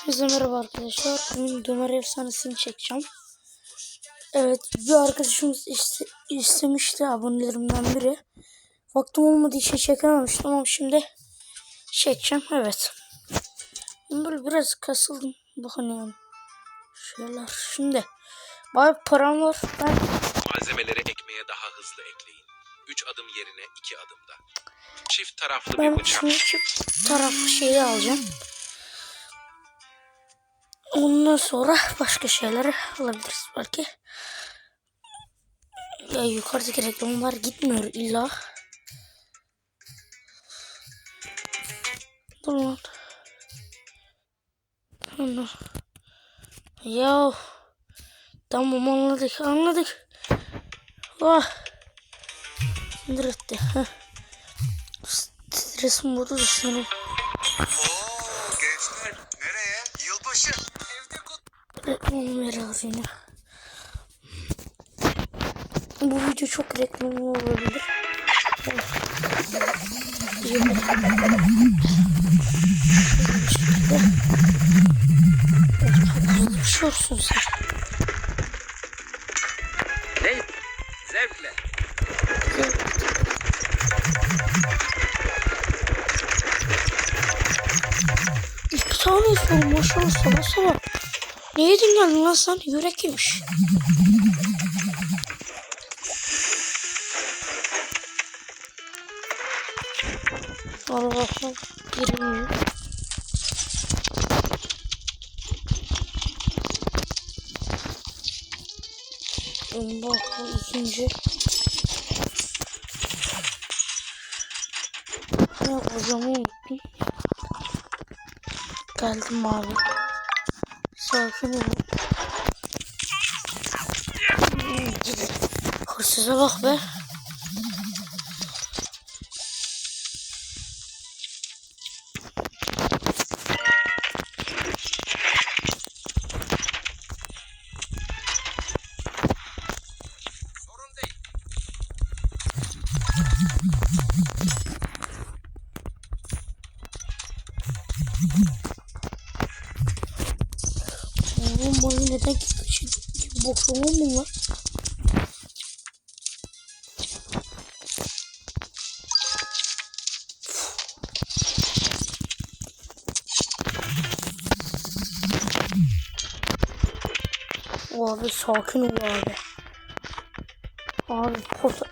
Hepinize merhaba arkadaşlar. Bugün döner efsanesini çekeceğim. Evet bir arkadaşımız iste, istemişti abonelerimden biri. Vaktim olmadığı için çekememiştim ama şimdi çekeceğim. Evet. Ben Böyle biraz kasıldım. Bakın yani. Şeyler. Şimdi. Bayağı param var. Ben Malzemeleri ekmeğe daha hızlı ekleyin. 3 adım yerine 2 adımda. Çift taraflı bir Ben bıçak. şimdi çift taraflı şeyi alacağım. Ondan sonra başka şeyleri alabiliriz belki. Ya yukarıdaki reklamlar gitmiyor illa. Dur lan. Ana. Ya. Tamam anladık anladık. Ah. Sindir etti. Heh. Da sinirim. veriyor yine. Bu video çok reklamlı olabilir. Konuşuyorsun sen. Ne? Zevkle. İki tane istiyorum maşallah sabah sabah. Ne yedin geldin lan sen? Yürek yemiş. Al bakalım. Birini. Bak bu ikinci. Ne yapacağımı unuttum. Geldim abi. Sakin ol. Hırsıza bak be. Boşluğum mu var? Abi sakin ol abi. Abi pota...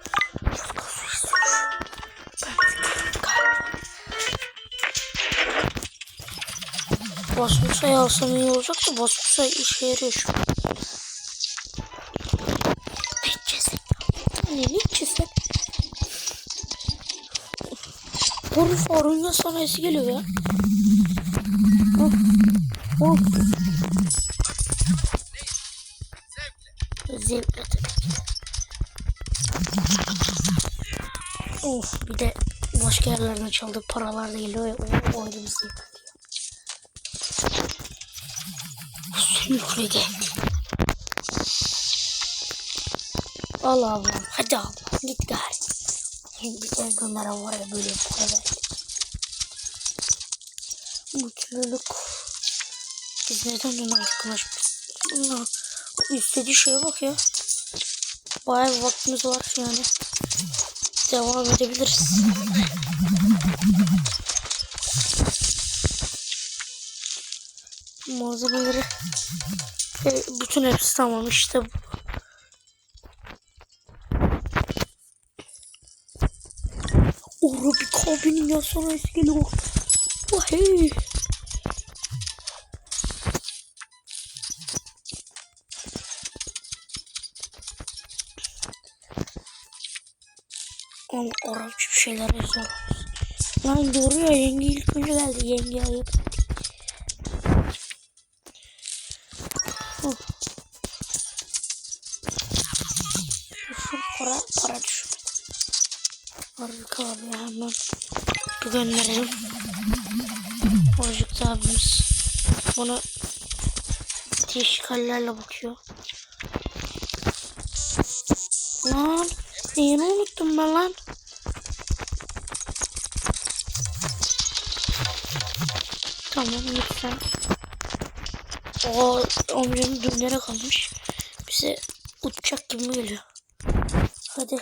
Basmışa alsam iyi olacak da basmışa işe yarıyor şu an. Boru farun ya sana esi geliyor ya. Hop. Hop. Zevkle. Of bir de başka yerlerden çaldığı paralar da geliyor ya. O, o ayrı bir zevk. Sümüklü geldi. Al. Hadi ablam. Git gari. Bir de gönderen var ya böyle verdi. Mutluluk. Biz neden dün arkadaşımız? Bunlar istediği şeye bak ya. Bayağı bir vaktimiz var yani. Devam edebiliriz. malzemeleri e, bütün hepsi tamam işte bu. Oru bir kabinin ya sonra geliyor. Vay. Oğlum Arapça bir şeyler yazıyor. Lan doğru ya yenge ilk önce geldi yenge ayıp. Para, para düşmedi. Harika abi hemen bir gönderelim. Ojik abimiz bana değişik hallerle bakıyor. Lan neyini unuttum ben lan? Tamam lütfen. O amcanın dönere kalmış. Bize uçacak gibi geliyor. Hadi.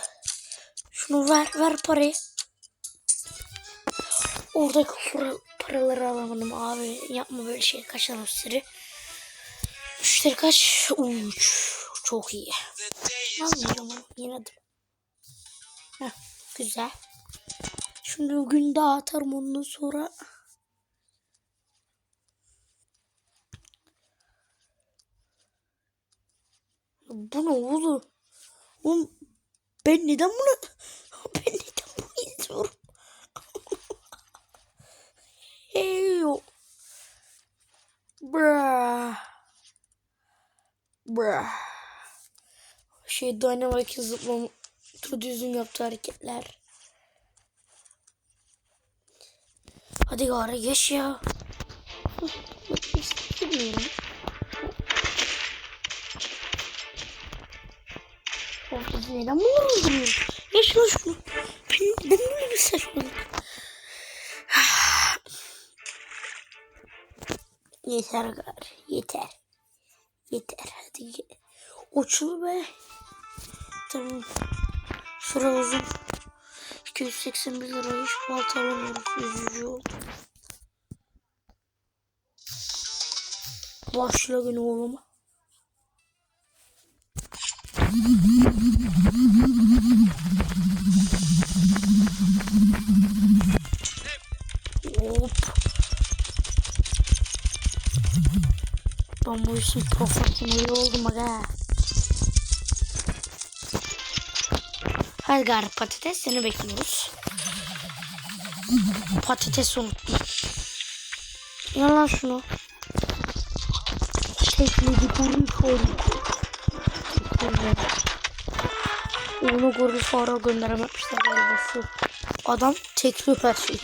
Şunu ver, ver parayı. Oradaki para, paraları alamadım abi. Yapma böyle şey. Kaç tane müşteri? Kaç? Uç. Çok iyi. Almayacağım yine de. Heh, güzel. Şimdi bugün daha atarım ondan sonra. Bu ne oğlum? Oğlum ben neden bunu bunu izliyorum? hey yo. Bra. Bra. Şey Dynamite'in zıplama düzgün yaptığı hareketler. Hadi gari geç ya. Bak istemiyorum. Ortada neden bunları öldürüyorum? Geç lan şunu. Saçmalık. yeter gari. Yeter. Yeter. Hadi gel. Uçul be. Tamam. Sıra uzun. 281 lira hiç balta alamıyoruz. Üzücü oldu. Başla günü oğlum. Ben bu işin profesyoneli oldum aga. Hadi gari patates seni bekliyoruz. Patates unuttum. Yalan şunu. Tekledi goril fare. Onu goril fare gönderememişler galiba şu. Adam tekliyor her şeyi.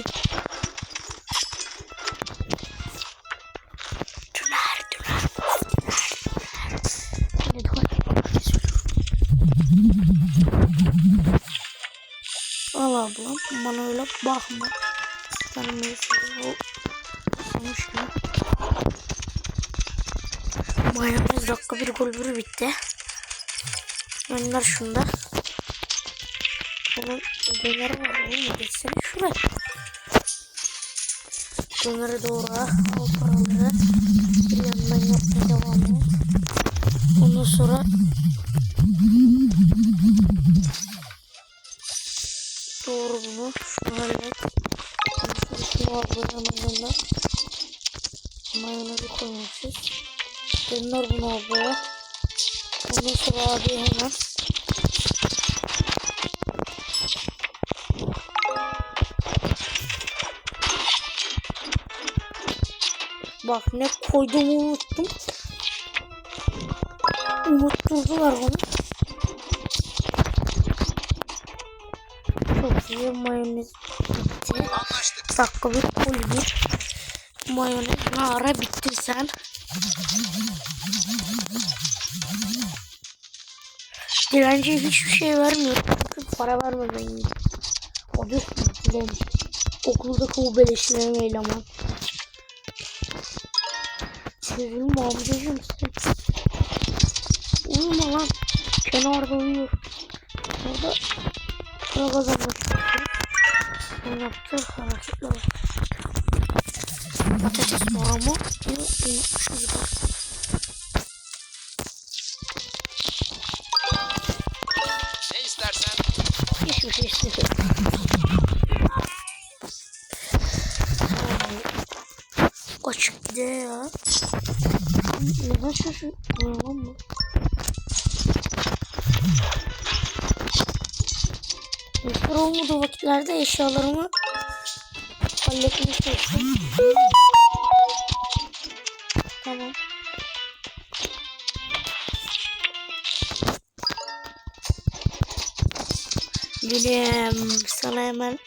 Öyle bakma. Benim o sonuç ne? Mayonez dakika bir gol bir bitti. Gönder şunda. Bunun döneri var oğlum geçsene şuraya. Döneri doğru al paraları. Bir yandan yapmaya devam et. Ondan sonra Doğru bunu. Şunu hallet. Şunu böyle hemen Mayonezi koymuyoruz. Gönder bunu ablaya. Ondan sonra abi hemen. Bak ne koyduğumu unuttum. Unutturdular bana. İyi mayonez bitti. Dakika bir kol bir. Mayonez ne ara bittin sen. Dilenciye hiçbir şey vermiyor. Çünkü para vermeden gibi. O da dilenci. Okuldaki o beleşlerin eleman. Sevgilim amcacığım sen. Uyuma lan. Kenarda uyuyor. Orada para kazanmak Ne yaptı? Hareketler. Patates. Bunu unutmuşuz bak. Ne istersen Hiçbir şey istemiyorum. Açık bir de ya. Neden şaşırtmıyor lan bu? Müşteri olmadığı vakitlerde eşyalarımı halletmeye çalışıyorum. Tamam. Gülüm sana hemen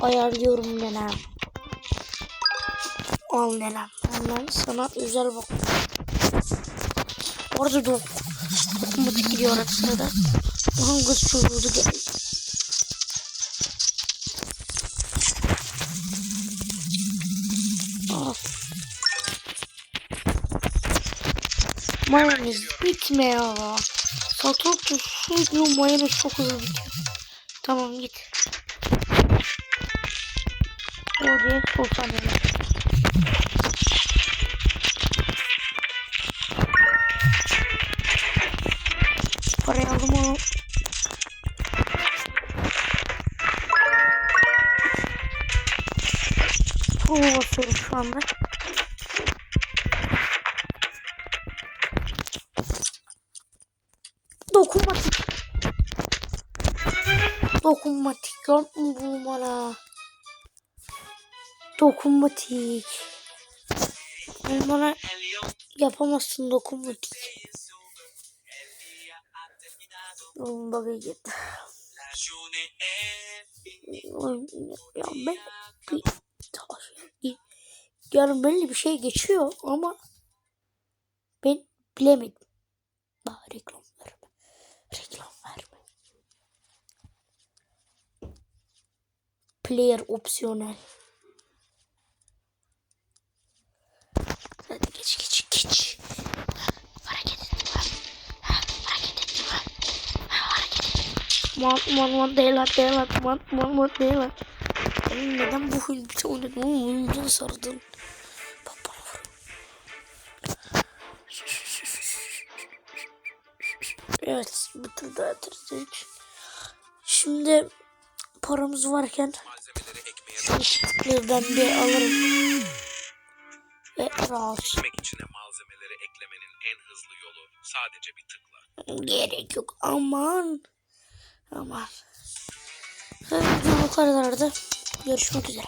ayarlıyorum nenem. Al nenem. Hemen sana özel bak. Orada da otomatik gidiyor. Aha kız çocuğu geldi. Mayonez. Salatalık su diyor mayonez çok hızlı bitiyor. Tamam git. Oraya sultan Parayı aldım onu. Prova basıyorum şu anda. Dokunmatik. Dokunmatik. Yapma bunu bana. Dokunmatik. Yani bana yapamazsın dokunmatik. Oğlum bug'a gitti. Ya ben bir yani belli bir şey geçiyor ama ben bilemedim. Daha reklam. Reklam verme. Player opsiyonel. Hadi geç geç geç. Hareket. Ha, hareket. Ha, hareket etme. Man man man değil lan değil lan. Man man man değil. Benim neden bu hülbite oynadım? Oğlum hülbite Bitirdi atırdık. Şimdi paramız varken ışıklardan bir alırım. Ve rahat. ekmek içine malzemeleri eklemenin en hızlı yolu sadece bir tıkla. Gerek yok. Aman. Aman. Evet, bu kadardı. Görüşmek üzere.